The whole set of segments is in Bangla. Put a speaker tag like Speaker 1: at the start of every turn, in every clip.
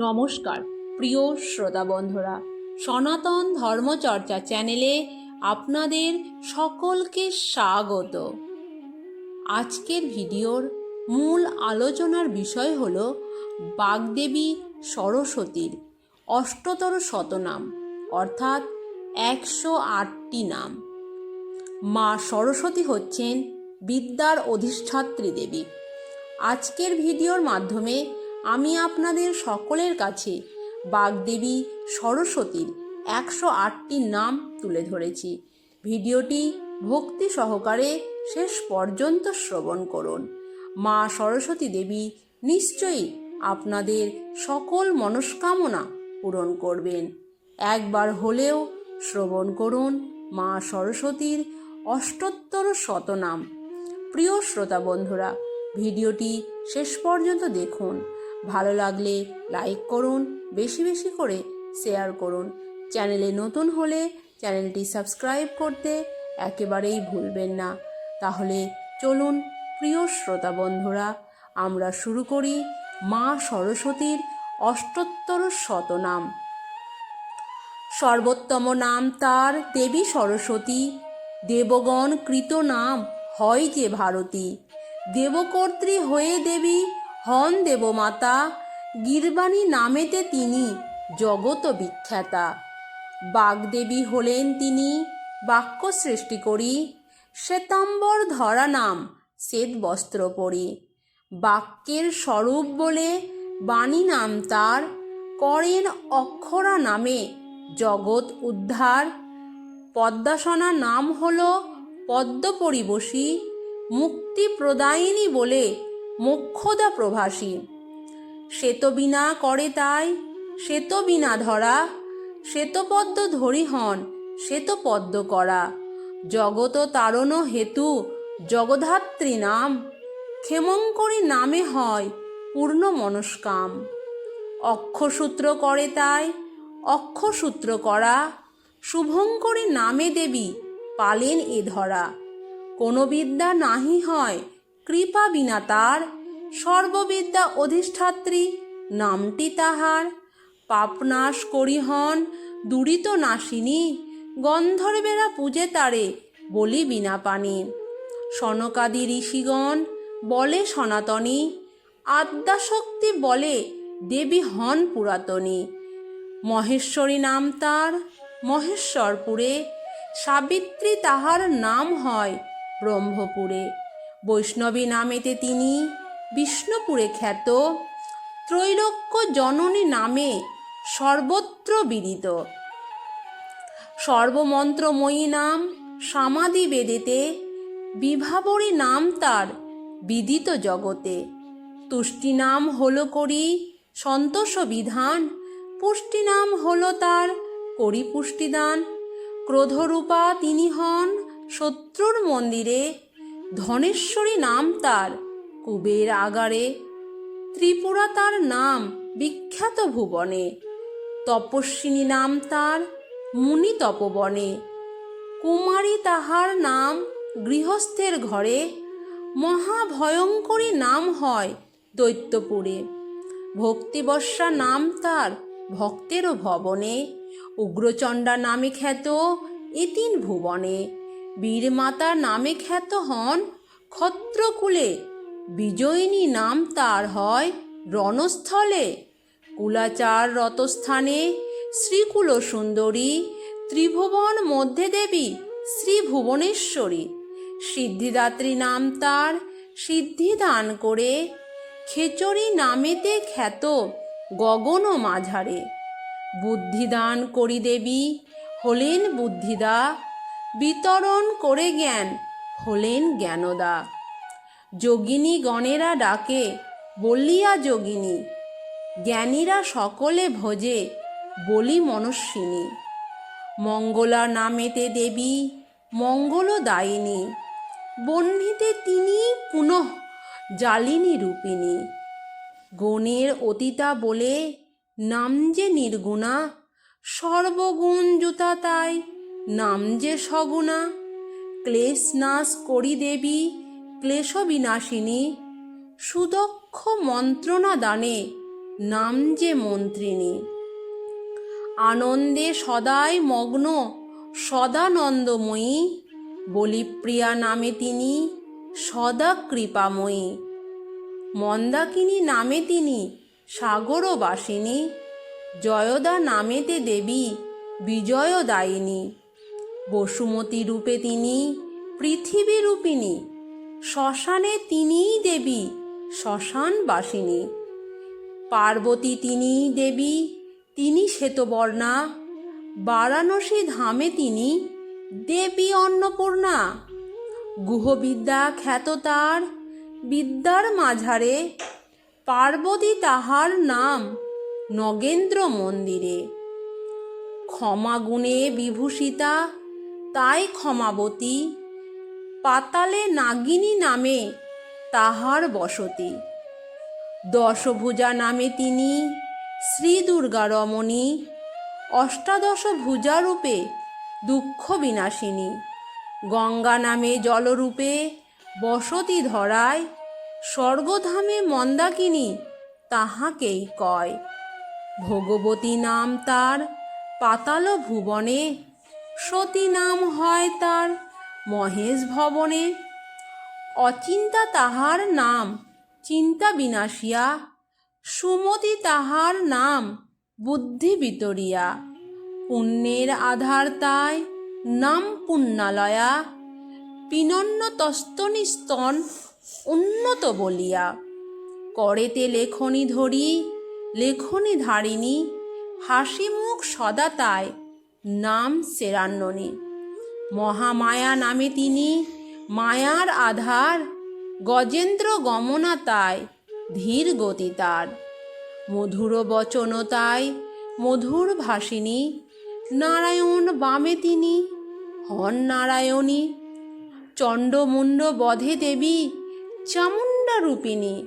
Speaker 1: নমস্কার, প্রিয় শ্রোতা বন্ধুরা। সনাতন ধর্মচর্চা চ্যানেলে আপনাদের সকলকে স্বাগত। আজকের ভিডিওর মূল আলোচনার বিষয় হল বাগদেবী সরস্বতীর অষ্টতর শতনাম, অর্থাৎ একশো আটটি নাম। মা সরস্বতী হচ্ছেন বিদ্যার অধিষ্ঠাত্রী দেবী। আজকের ভিডিওর মাধ্যমে আমি আপনাদের সকলের কাছে বাগদেবী সরস্বতীর একশো আটটি নাম তুলে ধরেছি। ভিডিওটি ভক্তি সহকারে শেষ পর্যন্ত শ্রবণ করুন। মা সরস্বতী দেবী নিশ্চয়ই আপনাদের সকল মনস্কামনা পূরণ করবেন। একবার হলেও শ্রবণ করুন মা সরস্বতীর অষ্টোত্তর শতনাম প্রিয় শ্রোতা বন্ধুরা, ভিডিওটি শেষ পর্যন্ত দেখুন। ভালো লাগলে লাইক করুন, বেশি বেশি করে শেয়ার করুন। চ্যানেলে নতুন হলে চ্যানেলটি সাবস্ক্রাইব করতে একেবারেই ভুলবেন না। তাহলে চলুন, প্রিয় শ্রোতা বন্ধুরা, আমরা শুরু করি মা সরস্বতীর অষ্টোত্তর শতনাম সর্বোত্তম নাম তার দেবী সরস্বতী। দেবগণ কৃত নাম হয় যে ভারতী। দেবকর্ত্রী হয়ে দেবী হন দেবমাতা, গিরবাণী নামেতে তিনি জগত বিখ্যাতা। বাগদেবী হলেন তিনি, বাক্য সৃষ্টি করি, শ্বেতাম্বর ধরা নাম শ্বেত বস্ত্র পরি। বাক্যের স্বরূপ বলে বাণী নাম তার, করেন অক্ষরা নামে জগৎ উদ্ধার। পদ্মাসনা নাম হল পদ্ম পরিবশী মুক্তি প্রদায়িনী বলে মোক্ষদা প্রভাসী। শ্বেত বিনা করে তাই শ্বেত বিনা ধরা শ্বেতপদ্ম ধরি হন শ্বেতপদ্ম করা। জগত তারণ হেতু, জগধাত্রী নাম, ক্ষেমঙ্করী নামে হয় পূর্ণ মনস্কাম। অক্ষসূত্র করে তাই, অক্ষসূত্র করা, শুভঙ্করী নামে দেবী পালেন এ ধরা। কোনো বিদ্যা নাহি হয় কৃপা বিনা তার, সর্ববিদ্যা অধিষ্ঠাত্রী নামটি তাহার। পাপনাশ করি হন দুরিত নাসিনী গন্ধর্বেরা পূজে তারে বলি বিনা পানি। সনকাদি ঋষিগণ বলে সনাতনী, আদ্যাশক্তি বলে দেবী হন পুরাতনী। মহেশ্বরী নাম তার, মহেশ্বরপুরে, সাবিত্রী তাহার নাম হয় ব্রহ্মপুরে। বৈষ্ণবী নামেতে তিনি বিষ্ণুপুরে খ্যাত ত্রৈলোক্য জননী নামে সর্বত্র বিদিত। সর্বমন্ত্রময়ী নাম সমাধি বেদেতে, বিভাবরী নাম তার বিদিত জগতে। তুষ্টি নাম হল করি সন্তোষ বিধান, পুষ্টি নাম হল তার করি পুষ্টিদান। ক্রোধরূপা তিনি হন শত্রুর মন্দিরে ধনেশ্বরী নাম তার, কুবের আগারে। ত্রিপুরা তার নাম, বিখ্যাত ভুবনে। তপস্বিনী নাম তার, মুনি তপবনে। কুমারী তাহার নাম, গৃহস্থের ঘরে। মহাভয়ঙ্করী নাম হয় দৈত্যপুরে। ভক্তিবর্ষা নাম তার, ভক্তেরও ভবনে। উগ্রচণ্ডা নামে খ্যাত এতিন ভুবনে। বীরমাতা নামে খ্যাত হন, ক্ষত্রকুলে। বিজয়িনী নাম তার হয় রণস্থলে। কুলাচার রতস্থানে শ্রীকুল সুন্দরী ত্রিভুবন মধ্যে দেবী শ্রী ভুবনেশ্বরী সিদ্ধিদাত্রী নাম তার সিদ্ধি দান করে খেচরি নামেতে খ্যাত গগন মাঝারে। বুদ্ধিদান করি দেবী, হলেন বুদ্ধিদা বিতরণ করে জ্ঞান হলেন জ্ঞানদা। যোগিনী গণেরা ডাকে, বলিয়া যোগিনী, জ্ঞানীরা সকলে ভোজে, বলি মনস্বিনী। মঙ্গলা নামেতে দেবী মঙ্গলদায়িনী বহ্নিতে তিনি পুনঃ জালিনী রূপিণী। গণের অতীতা বলে নাম যে নির্গুণা, সর্বগুণ জুতা তাই নাম যে সগুণা ক্লেশ নাশ করি দেবী, ক্লেশ বিনাশিনী। সুদক্ষ মন্ত্রণা দানে, নাম যে মন্ত্রিণী। আনন্দে সদাই মগ্ন, সদানন্দময়ী। বলিপ্রিয়া নামে তিনি, সদা কৃপাময়ী। মন্দাকিনী নামে তিনি, সাগরবাসিনী। জয়দা নামেতে দেবী, বিজয়দায়িনী। বসুমতী রূপে তিনি, পৃথিবী রূপিণী। শ্মশানে তিনিই দেবী শ্মশানবাসিনী পার্বতী তিনিই দেবী, তিনি শ্বেতবর্ণা। বারাণসী ধামে তিনি দেবী অন্নপূর্ণা। গুহবিদ্যা খ্যাত তার বিদ্যার মাঝারে। পার্বতী তাহার নাম নগেন্দ্র মন্দিরে। ক্ষমাগুণে বিভূষিতা তাই ক্ষমাবতী, পাতালে নাগিনী নামে তাহার বসতি। দশভুজা নামে তিনি শ্রী দুর্গা রমণী অষ্টাদশ ভুজারূপে দুঃখ বিনাশিনী গঙ্গা নামে জলরূপে বসতি ধরায় স্বর্গধামে মন্দাকিনী তাহাকেই কয়। ভগবতী নাম তার পাতাল ভুবনে সতী নাম হয় তার মহেশ ভবনে। অচিন্তা তাহার নাম, চিন্তা বিনাশিয়া। সুমতি তাহার নাম, বুদ্ধি বিতরিয়া। পুণ্যের আধার তাই নাম পুণ্যালয়া। পিনন্ন তস্তনি স্তন উন্নত বলিয়া। করেতে লেখনি ধরি, লেখনি ধারিণী। হাসি মুখ সদা তাই নাম সেরান্ননী। মহামায়া নামে তিনি, মায়ার আধার, গজেন্দ্র গমনা তাই, ধীর গতি তার। মধুর বচন তাই, মধুর ভাসিনী নারায়ণ বামে তিনি, হন নারায়ণী। চণ্ডমুণ্ড বধে দেবী, চামুণ্ডা রূপিণী।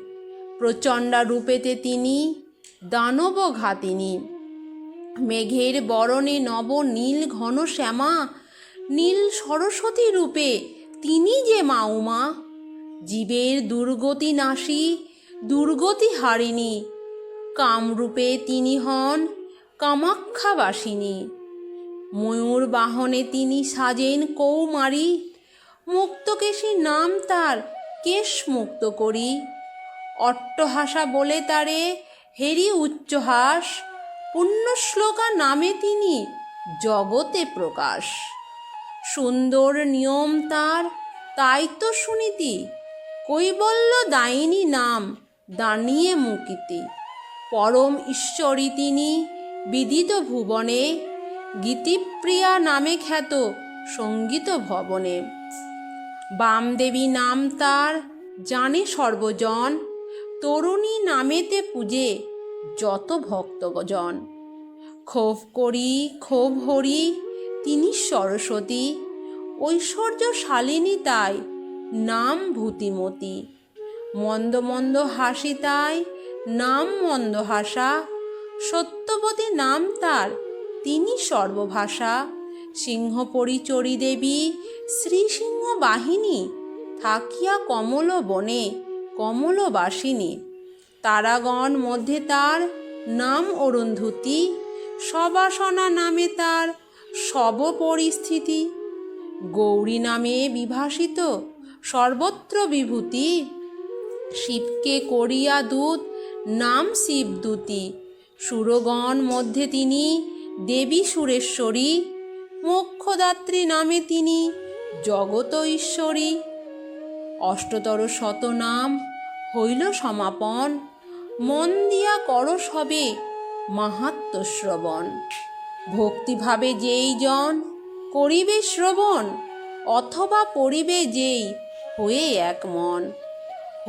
Speaker 1: প্রচণ্ডা রূপেতে তিনি, দানব ঘাতিনী। মেঘের বরণে নব নীল ঘন শ্যামা, নীল সরস্বতী রূপে তিনি যে মা উমা জীবের দুর্গতি নাশী, দুর্গতি হারিণী, কামরূপে তিনি হন কামাক্ষাবাসিনী। ময়ূর বাহনে তিনি সাজেন কৌমারী, মুক্তকেশী নাম তার কেশ মুক্ত করি। অট্টহাসা বলে তারে হেরি উচ্চহাস পুণ্যশ্লোকা নামে তিনি জগতে প্রকাশ। সুন্দর নিয়ম তার, তাই তো শুনিতি। কৈবল্য দায়িনী নাম দাঁড়িয়ে মুকিতি। পরম ঈশ্বরী তিনি, বিদিত ভুবনে, গীতিপ্রিয়া নামে খ্যাত সংগীত ভবনে। বামদেবী নাম তার, জানে সর্বজন, তরুণী নামেতে পূজে যত ভক্তজন ক্ষোভ করি, ক্ষোভ হরি, তিনি সরস্বতী। ঐশ্বর্য শালিনী তাই, নাম ভূতিমতী। মন্দ মন্দ হাসি তাই, নাম মন্দ হাসা। সত্যবতী নাম তার, তিনি সর্বভাষা। সিংহ পরিচরি দেবী, শ্রী সিংহ বাহিনী, থাকিয়া কমল বনে কমলবাসিনী তারাগণ মধ্যে তার নাম অরুন্ধতী, সবাসনা নামে তার সব পরিস্থিতি গৌরী নামে বিভাসিত সর্বত্র বিভূতি। শিবকে করিয়া দূত নাম শিবদূতি। সুরগণ মধ্যে তিনি দেবী সুরেশ্বরী। মোক্ষদাত্রী নামে তিনি জগত ঈশ্বরী। অষ্টতর শতনাম হইল সমাপন। মন দিয়া কর সবে মাহাত্ম শ্রবণ ভক্তিভাবে যেই জন করিবে শ্রবণ, অথবা পড়িবে যেই হয়ে এক মন।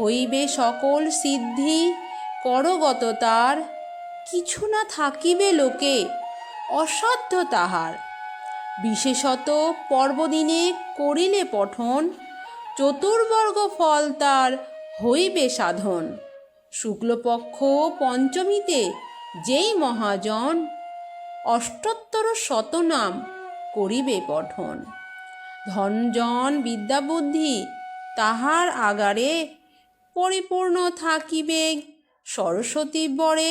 Speaker 1: হইবে সকল সিদ্ধি, করগত তার, কিছু না থাকিবে লোকে অসাধ্য তাহার। বিশেষত পর্বদিনে করিলে পঠন, চতুর্বর্গ ফল তার হইবে সাধন। শুক্লপক্ষ পঞ্চমীতে, যেই মহাজন অষ্টোত্তর শতনাম করিবে পঠন। ধনজন বিদ্যাবুদ্ধি তাহার আগারে পরিপূর্ণ থাকিবে। সরস্বতী বরে